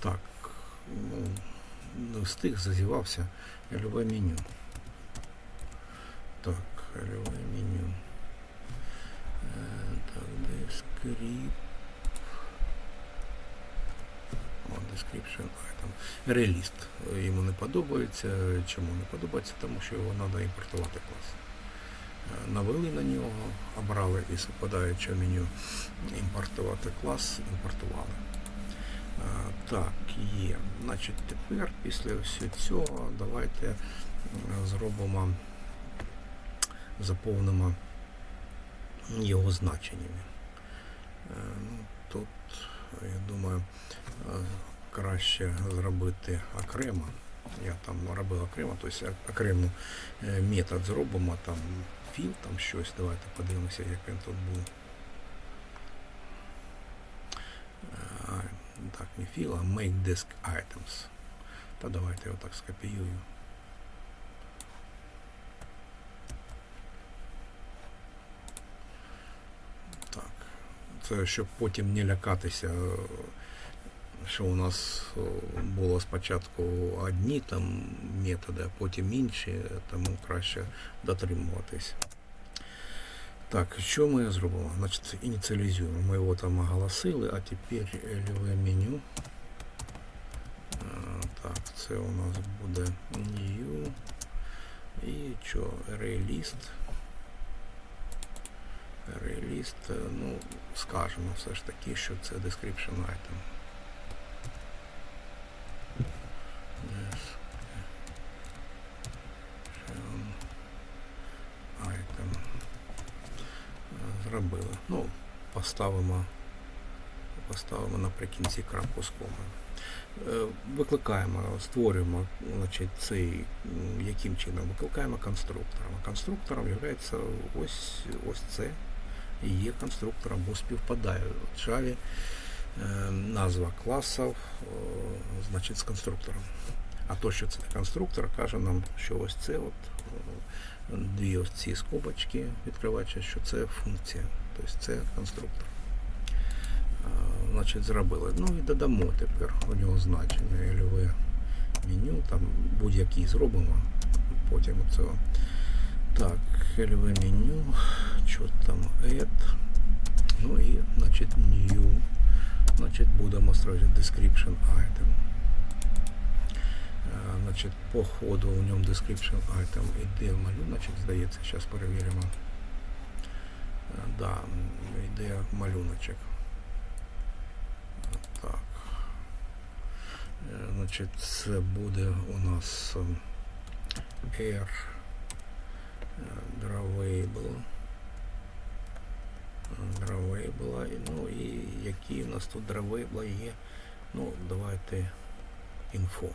Так, ну, не встиг, зазівався. Любе меню. Так, любе меню. Е, так, де скріп. О, description. Реліст. Йому не подобається. Чому не подобається? Тому що його треба імпортувати клас. Е, Навели на нього, обрали із випадаючого меню імпортувати клас, імпортували. Е, Так, є. Значить, тепер після всього цього давайте е, зробимо, заповнимо його значеннями. Е, Ну, тут, я думаю, краще зробити окремо. Я там робив окремо, тобто окремий е, метод зробимо, там філ, там щось. Давайте подивимося, як він тут був. Так, не філ, а make disk items. Та давайте я отак скопіюю. Так. Це щоб потім не лякатися, що у нас було спочатку одні там методи, а потім інші, тому краще дотримуватись. Так, що ми зробимо? Значить, ініціалізуємо. Ми його там оголосили, а тепер ліве меню. Так, це у нас буде new. І що. Array-list, е, ну, скажемо все ж таки, що це description item. Description item. Зробили. Ну, поставимо, поставимо наприкінці крапку з комою. Е, Викликаємо, створюємо значить, цей, яким чином? Викликаємо конструктором. А конструктором є ось, ось це і є конструктором, бо співпадає в Java е, назва класів е, значить, з конструктором. А то, що це конструктор, каже нам, що ось це от, дві ось ці скобочки відкривача, що це функція, тобто це конструктор. Значить, зробили. Ну і додамо тепер у нього значення льове меню, там будь-який зробимо, потім цього. Так, льове меню, що там add, ну і значить new, значить будемо строїти description item. Е, Значить, по ходу у ньому description item іде малюночок, здається, зараз перевіримо. Е, Да, йде малюночок. Так. Е, Значить, це буде у нас ем, air drawable. Drawable. Ну і які у нас тут drawable є. Ну, давайте інфо.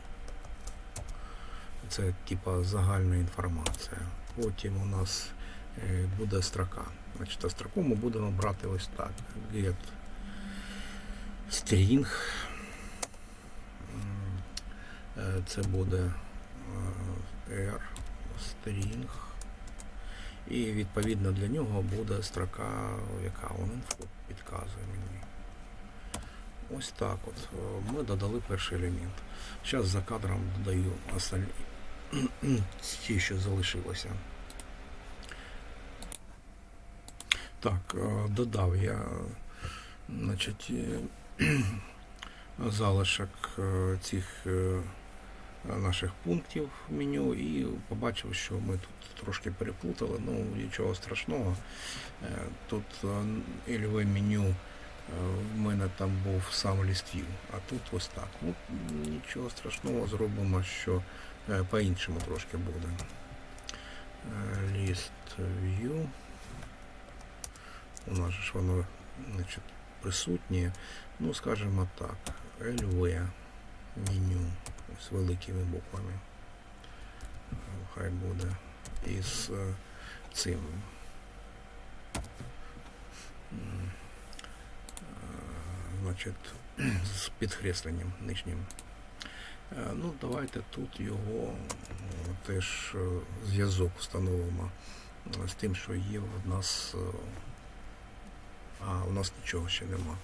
Це типа загальна інформація. Потім у нас е, буде строка. Значить, строку ми будемо брати ось так. Get string. Е, Це буде е, R string. І відповідно для нього буде строка, яка інфо підказує мені. Ось так от. Ми додали перший елемент. Зараз за кадром додаю остальні ті, що залишилося. Так, е, додав я значить, е, залишок е, цих наших пунктів в меню і побачив, що ми тут трошки переплутали, ну нічого страшного. Тут е, меню в мене там був сам ліст-в'ю, а тут ось так. Ну, нічого страшного, зробимо, що е, по-іншому трошки буде. Е, List view. У нас ж воно значить, присутнє. Ну, скажімо так, LV меню з великими буквами. Е, Хай буде із е, цим. Значить, з підкресленням нижнім. Е, Ну, давайте тут його е, теж е, зв'язок встановимо з тим, що є в нас. А, у нас нічого ще нема.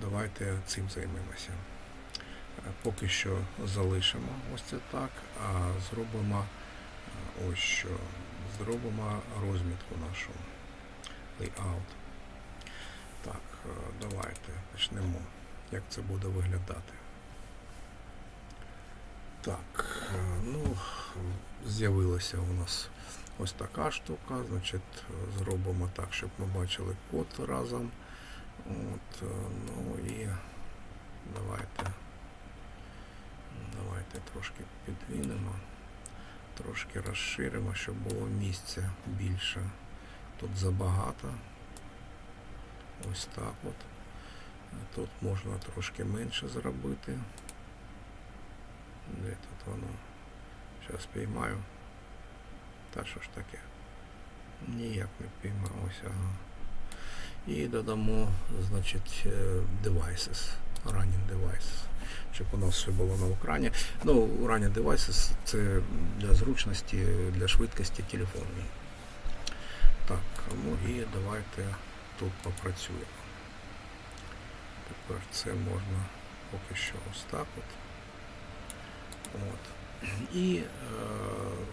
Давайте цим займемося. Поки що залишимо ось це так, а зробимо ось що. Зробимо розмітку нашу layout. Почнемо. Як це буде виглядати. Так, е, ну, з'явилася у нас ось така штука. Значить, зробимо так, щоб ми бачили код разом. От, е, ну і давайте, давайте трошки підвінемо, трошки розширимо, щоб було місця більше. Тут забагато. Ось так от. Тут можна трошки менше зробити. Де тут воно? Зараз піймаю. Та що ж таке? Ніяк не піймав. Ось ага. І додамо, значить, е, devices. Running devices. Щоб у нас все було на екрані. Ну, running devices це для зручності, для швидкості телефонної. Так, ну і давайте тут попрацюємо. Тепер це можна поки що ось так от. От. І е,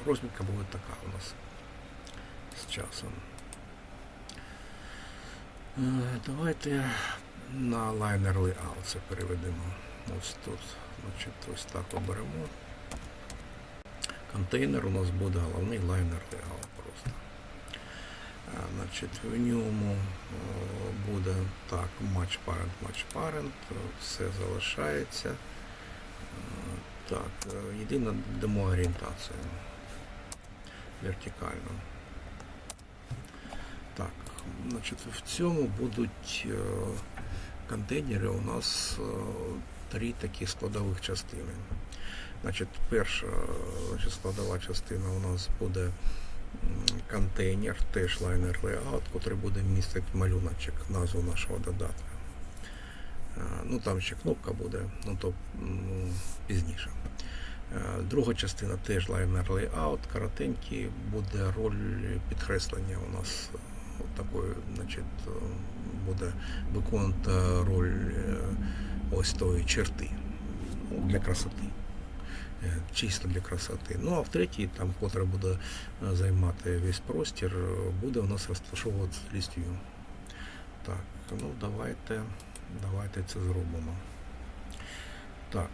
розмітка буде така у нас з часом. Е, давайте на liner layout це переведемо. Ось тут, значить, ось так оберемо. Контейнер у нас буде головний liner layout просто. Е, Значить, в ньому буде так, parent, match parent, е, все залишається. Е, Так, е, єдина дамо орієнтацію вертикальну. Так, значить, в цьому будуть е, контейнери у нас е, три такі складових частини. Значить, перша е, значить, складова частина у нас буде контейнер, теж лайнер layout, який буде містити малюночок, назву нашого додатка. Е, Ну там ще кнопка буде, ну то ну, пізніше. Е, Друга частина теж лайнер layout, коротенький, буде роль підкреслення у нас е, такої, значить, буде виконувати роль ось тої черти ну, для красоти. Е, Чисто для красоти. Ну а в третій, там, котра буде е, займати весь простір, е, буде у нас розташовуватися ліст view. Так, ну давайте, давайте це зробимо. Так,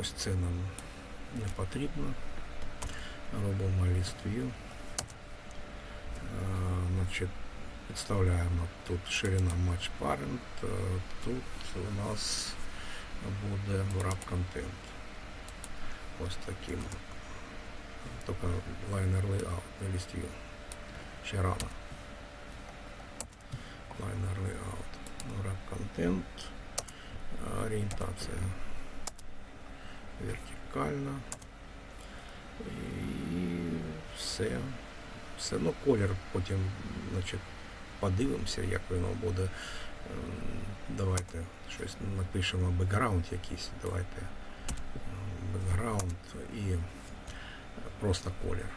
ось це нам не потрібно. Робимо list view. Значить, підставляємо тут ширина match parent, тут у нас буде wrap content. Ось таким. Тільки liner layout, list view. Ще рано. Liner layout. Wrap content. Орієнтація вертикальна. І все. Все. Ну, колір потім, значить, подивимося, як воно буде. Ем, Давайте щось напишемо бекграунд якийсь. Давайте бекграунд і просто колір.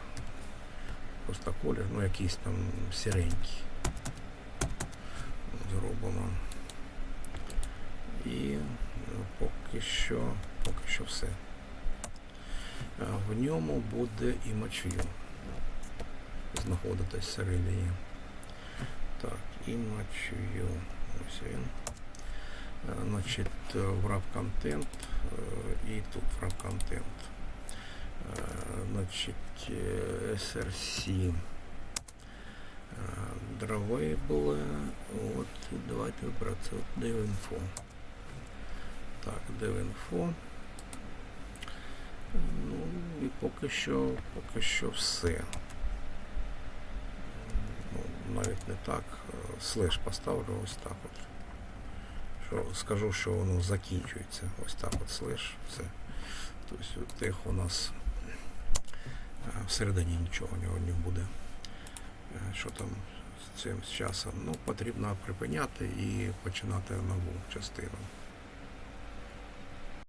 Просто колір, ну якийсь там сіренький. Зробимо. І е, поки що, поки що все. В ньому буде image view знаходитись всередині. Так, image view. Ось він. Е, Значить, е, wrap content е, і тут wrap content. Е, Значить, SRC. Drawable. От, давайте от DevInfo. Так, DevInfo. Ну і поки що, поки що все. Ну, навіть не так. Слеш поставлю ось так от. Що, скажу, що воно закінчується. Ось так от слиш. Все. Тобто тих у нас е, всередині нічого нього не буде. Е, Що там з цим з часом? Ну, потрібно припиняти і починати нову частину.